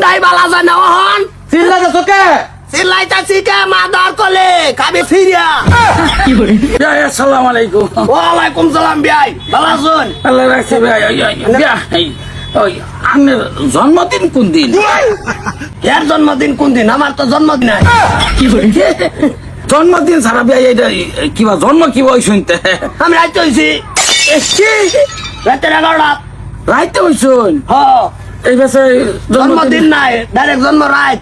সিন্দাই বালা যায় না ওহন চিল্লাতে তোকে? চিল্লাইতাছি কে মাদার কলে? খাবি ফিরিয়া কি বলে? ভাই আসসালামু আলাইকুম। ওয়ালাইকুম সালাম বিয়াই ভালো আছেন আল্লাহ রাখছে ভাই ভাই, ওই আপনার জন্মদিন কোন দিন? এর জন্মদিন কোন দিন? আমার তো জন্মদিন নাই। জন্মদিন সারা ভাই এটা কিবা জন্ম কিবা ওই শুনতে? আমি রাইতে হইছি। রাতের এগারোটা। রাইতে হইছুন? হ। এই বেসে জন্মদিন। নাই ডাইরেক্ট জন্ম রাত।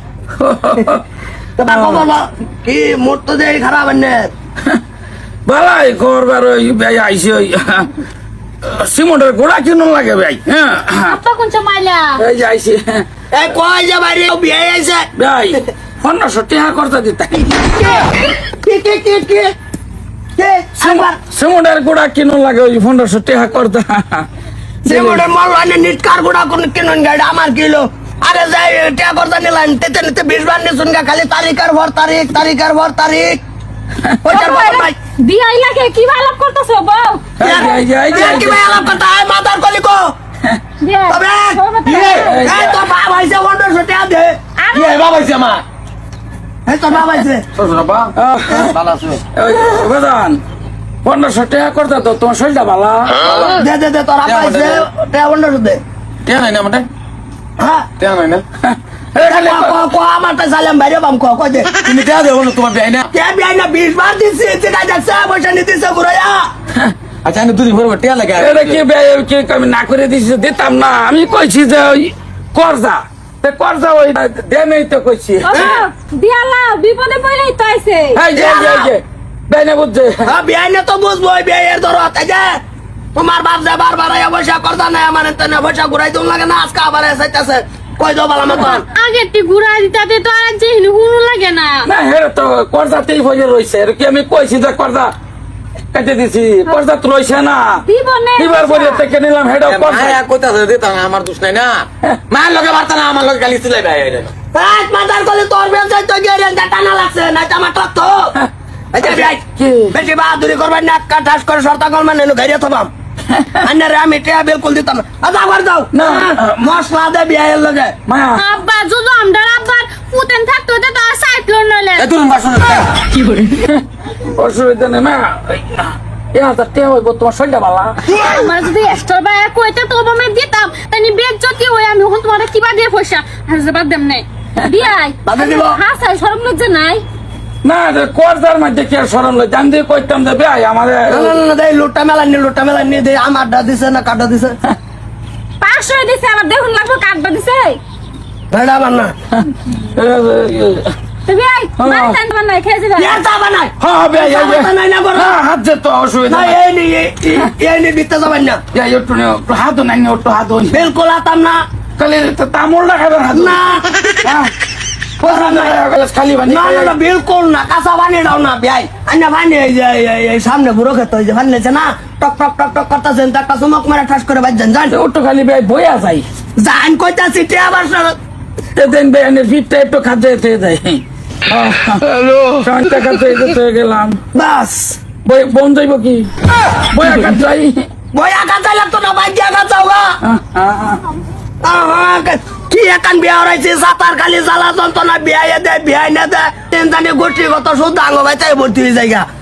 তোমার খবর কি মোট তো দেরি খারাপ এনে বালাই করবার ওই ভাই আইসি ওই সিমন্টের গোড়া কিনুন লাগে ভাই হ্যাঁ। আপা কোন মাইলা এই যে আইসি। বাইরে বিয়ে আইছে ভাই পনেরোশো টাকা করতে দিতে। কি কি কি কি কে আমার সিমন্টের গোড়া কিনুন লাগে ওই পনেরোশো টাকা করতে আনে নিট কার গুড়া কোন কিনুন গাড়ি আমার কিলো। আরে যাই টিয়া করতে নিলাম তেতে নিতে বিশ বার নিছুন গা খালি তারিখের ভর তারিখ তারিখের ভর তারিখ। ওইটার ভর নাই বিয়াই লাগে কি ভালো করতেছো বউ? এই এই এই কি ভাই আলাপ কথা আয় মাতার কলি কো। তবে তো। এই তো বাপ আইছে ওন্ডর সটে দে। কি বাবা হইছে আমার। এই তো বাপ আইছে। শ্বশুর আব্বা ভালো আছো? ওই, বেদান। পনেরোশো টাকা করতে তো তোমার শরীরটা ভালো দে দে দে তোর আপ আমাদের। দে নাই না আমাদের হ্যাঁ নাই না এই খালি ক ক আমার তো সালাম বাইরে বাম ক ক দে তুমি টেয়া দেবো না তোমার বিয়ে না কে না বিশ বার দিছি পয়সা নিতেছে ঘুরাইয়া আচ্ছা আমি দুদিন পরে টেয়া লাগে এটা কি বে আমি না করে দিছি দিতাম না আমি কইছি যে ওই করজা তে করজা ওই দে নেই তো কইছি বিপদে পড়লেই তো আইছে এই যে এই যে এই বেনে বুঝছে। হ্যাঁ বিয়াই তো বুঝব ওই ধরো হাতে যে তোমার বাপ যে বারবার আয়া পয়সা করতা না আমার তেনে পয়সা ঘুরাই দিন লাগে না আজকে আবার কই বালা মতন আগে টি ঘুরা দিতাতে তো আর যে হুনু লাগে না। না হেরে তো করজাতেই হয়ে রইছে এর কি আমি কইছি যে করজা কেটে দিছি করজা তো রইছে না। দিব নে এবার বলে থেকে নিলাম হেডা করজা। মায়া কইতাছে দিতা না আমার দোষ নাই না। মায়ের লগে বার্তা না আমার লগে গালি চিলাই ভাই মাতার কলে তোর বেঁচে তো গিয়ে রেঞ্জা টানা লাগছে না তো আমার টক তো? বেশি বাহাদুরি করবেন না কাটাস করে সর্তা করবেন না ঘাইরে থবাম। আন্নারে আমি টিয়া বিলকুল দিতাম। আচ্ছা আবার দাও। মশলা দে বিয়ের লগে। আব্বা যদি আমদার আব্বার পুতেন থাকতো তো আর সাইক্লোন নলে এ তুমি বাসন অসুবিধা নেই মা। এ হাজার হইব তোমার শরীরটা ভালো আমার যদি এক্সট্রা বায়া কইতে তো আমি দিতাম। তানি বেগ যদি হই আমি হন তোমার কিবা দিয়ে পয়সা হাজার বাদ দেম নাই বিয়াই। বাদে দিব। শরম লজ্জা নাই। না রে করজার মধ্যে কি আর সরম লই জান দিয়ে কইতাম যে ভাই আমাদের না না না দেই লুটটা মেলানি লুটটা মেলানি দে আমারটা দিছে না কাটা দিছে? পাঁচশো দিছে আমার দেখুন লাগবে কাটবা দিছে। ভেড়া বান্না তো বিয়াই হ্যাঁ। মার টান বান নাই খেয়ে যাবে। ইয়ার চা বানাই। হ্যাঁ হ্যাঁ ভাই এই যে- চাপা নাই না করো। হ্যাঁ, হাত যে তো অসুবিধা না নাই। এই নি এই- এই- এই নি বিতে যাবেন না। এই একটু নে, হাত নাই নে, একটু হাত বিলকুল আতাম না। তামুল না হাত না। না না, না বিলকুল না কাঁচা বানিয়ে দাও না বিয়াই। আন্না বানিয়ে এই সামনে বুড়ো খেতে যে বানিয়েছে না টক টক টক টক করতেছেন তো একটা চুমক মেরে ঠাস করে বাজছেন জান। একটু খালি ভাই বইয়া যাই জান কইতাছি তে আবার সর- এদিন বেয়ানের পিঠটা একটু খাতে যেতে যাই। হ্যালো। সন্ধ্যা খাতে যেতে গেলাম। বাস। বই বন যাইব কি? বইয়া খাত যাই বইয়া কাঁচা লাগতো না বাইক দিয়া কাঁচাও কি একান বিয়া হরাইছি সাতার খালি, জ্বালা যন্ত্রণা বিয়াই দে, বিয়াই না দে তিন জানি গোষ্ঠীগত শুদ্ধ আঙ্গ ভাই তাই ভর্তি হয়ে যায়।